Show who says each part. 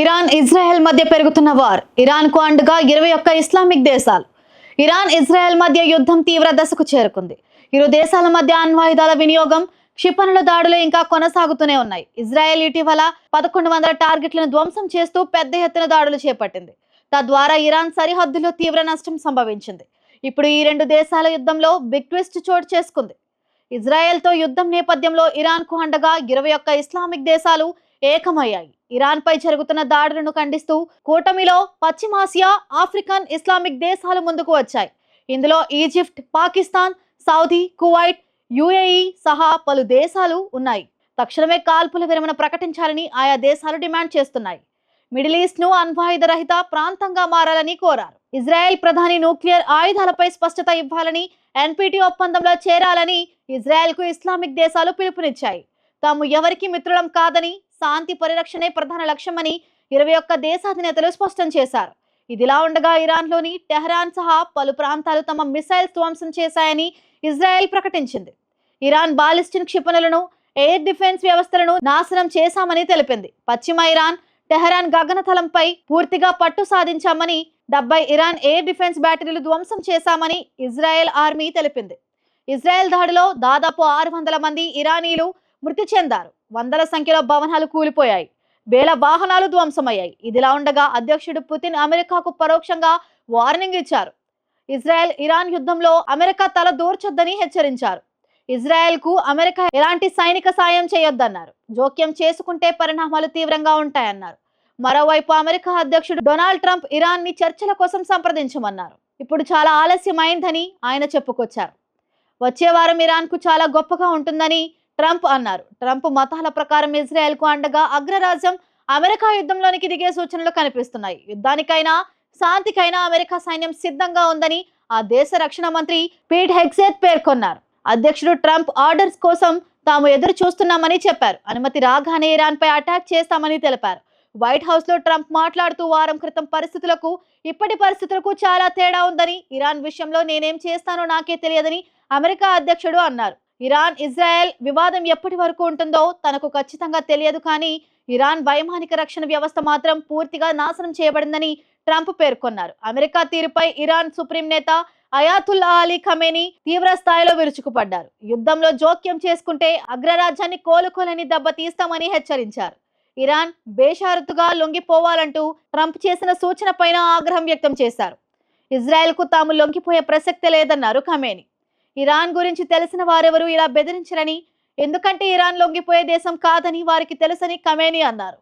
Speaker 1: Iran Israel మధ్య పెరుగుతున్న war. ఇరాన్కు అండగా ఇరవై ఒక్క ఇస్లామిక్ దేశాలు. ఇరాన్ ఇజ్రాయెల్ మధ్య యుద్ధం తీవ్ర దశకు చేరుకుంది. ఇరు దేశాల మధ్య అణ్వాయుధాల వినియోగం క్షిపణుల దాడులు ఇంకా కొనసాగుతూనే ఉన్నాయి. ఇజ్రాయెల్ ఇటీవల పదకొండు వందల టార్గెట్లను ధ్వంసం చేస్తూ పెద్ద ఎత్తున దాడులు చేపట్టింది. తద్వారా ఇరాన్ సరిహద్దులో తీవ్ర నష్టం సంభవించింది. ఇప్పుడు ఈ రెండు దేశాల యుద్ధంలో బిగ్ ట్విస్ట్ చోటు చేసుకుంది. ఇజ్రాయెల్తో యుద్ధం నేపథ్యంలో ఇరాన్కు అండగా ఇరవై ఒక్క ఇస్లామిక్ దేశాలు ఏకమయ్యాయి. ఇరాన్పై జరుగుతున్న దాడులను ఖండిస్తూ కూటమిలో పశ్చిమాసియా ఆఫ్రికన్ ఇస్లామిక్ దేశాలు ముందుకు వచ్చాయి. ఇందులో Egypt Pakistan Saudi Kuwait UAE సహా పలు దేశాలు ఉన్నాయి. తక్షణమే కాల్పుల విరమణ ప్రకటించాలని ఆయా దేశాలు డిమాండ్ చేస్తున్నాయి. మిడిల్ ఈస్ట్ను అణ్వాయుధ రహిత ప్రాంతంగా మారాలని కోరారు. ఇజ్రాయెల్ ప్రధాని న్యూక్లియర్ ఆయుధాలపై స్పష్టత ఇవ్వాలని ఎన్పిటి ఒప్పందంలో చేరాలని ఇజ్రాయెల్కు ఇస్లామిక్ దేశాలు పిలుపునిచ్చాయి. తాము ఎవరికి మిత్రులం కాదని శాంతి పరిరక్షణే ప్రధాన లక్ష్యమని ఇరవై ఒక్క దేశాధినేతలు స్పష్టం చేశారు. ఇదిలా ఉండగా ఇరాన్లోని టెహరాన్ సహా పలు ప్రాంతాలు తమ మిసైల్స్ ధ్వంసం చేశాయని ఇజ్రాయెల్ ప్రకటించింది. ఇరాన్ బాలిస్టిన్ క్షిపణులను ఎయిర్ డిఫెన్స్ వ్యవస్థలను నాశనం చేశామని తెలిపింది. పశ్చిమ ఇరాన్ టెహరాన్ గగనతలంపై పూర్తిగా పట్టు సాధించామని డెబ్బై ఇరాన్ ఎయిర్ డిఫెన్స్ బ్యాటరీలు ధ్వంసం చేశామని ఇజ్రాయెల్ ఆర్మీ తెలిపింది. ఇజ్రాయెల్ దాడిలో దాదాపు ఆరు వందల మంది ఇరానీలు మృతి చెందారు. వందల సంఖ్యలో భవనాలు కూలిపోయాయి. వేల వాహనాలు ధ్వంసమయ్యాయి. ఇదిలా ఉండగా అధ్యక్షుడు పుతిన్ అమెరికాకు పరోక్షంగా వార్నింగ్ ఇచ్చారు. ఇజ్రాయెల్ ఇరాన్ యుద్ధంలో అమెరికా తల దూర్చొద్దని హెచ్చరించారు. ఇజ్రాయెల్కు అమెరికా ఎలాంటి సైనిక సాయం చేయొద్దన్నారు. జోక్యం చేసుకుంటే పరిణామాలు తీవ్రంగా ఉంటాయన్నారు. మరోవైపు అమెరికా అధ్యక్షుడు డొనాల్డ్ ట్రంప్ ఇరాన్ని చర్చల కోసం సంప్రదించమన్నారు. ఇప్పుడు చాలా ఆలస్యమైందని ఆయన చెప్పుకొచ్చారు. వచ్చే వారం ఇరాన్కు చాలా గొప్పగా ఉంటుందని ట్రంప్ అన్నారు. ట్రంప్ మతాల ప్రకారం ఇజ్రాయెల్కు అండగా అగ్రరాజ్యం అమెరికా యుద్ధంలోనికి దిగే సూచనలు కనిపిస్తున్నాయి. యుద్ధానికైనా శాంతికైనా అమెరికా సైన్యం సిద్ధంగా ఉందని ఆ దేశ రక్షణ మంత్రి పీట్ హెగ్సేత్ పేర్కొన్నారు. అధ్యక్షుడు ట్రంప్ ఆర్డర్స్ కోసం తాము ఎదురు చూస్తున్నామని చెప్పారు. అనుమతి రాగానే ఇరాన్ పై అటాక్ చేస్తామని తెలిపారు. వైట్ హౌస్లో ట్రంప్ మాట్లాడుతూ వారం క్రితం పరిస్థితులకు ఇప్పటి పరిస్థితులకు చాలా తేడా ఉందని ఇరాన్ విషయంలో నేనేం చేస్తానో నాకే తెలియదని అమెరికా అధ్యక్షుడు అన్నారు. ఇరాన్ ఇజ్రాయెల్ వివాదం ఎప్పటి వరకు ఉంటుందో తనకు ఖచ్చితంగా తెలియదు కానీ ఇరాన్ వైమానిక రక్షణ వ్యవస్థ మాత్రం పూర్తిగా నాశనం చేయబడిందని ట్రంప్ పేర్కొన్నారు. అమెరికా తీరుపై ఇరాన్ సుప్రీం నేత అయాతుల్లా అలీ ఖమేని తీవ్ర స్థాయిలో విరుచుకుపడ్డారు. యుద్ధంలో జోక్యం చేసుకుంటే అగ్రరాజ్యాన్ని కోలుకోలేని దెబ్బ తీస్తామని హెచ్చరించారు. ఇరాన్ బేషారతుగా లొంగిపోవాలంటూ ట్రంప్ చేసిన సూచన పైన ఆగ్రహం వ్యక్తం చేశారు. ఇజ్రాయెల్కు తాము లొంగిపోయే ప్రసక్తే లేదన్నారు ఖమేని. ఇరాన్ గురించి తెలిసిన వారెవరూ ఇలా బెదిరించరని? ఎందుకంటే ఇరాన్ లొంగిపోయే దేశం కాదని వారికి తెలుసని కమేని అన్నారు.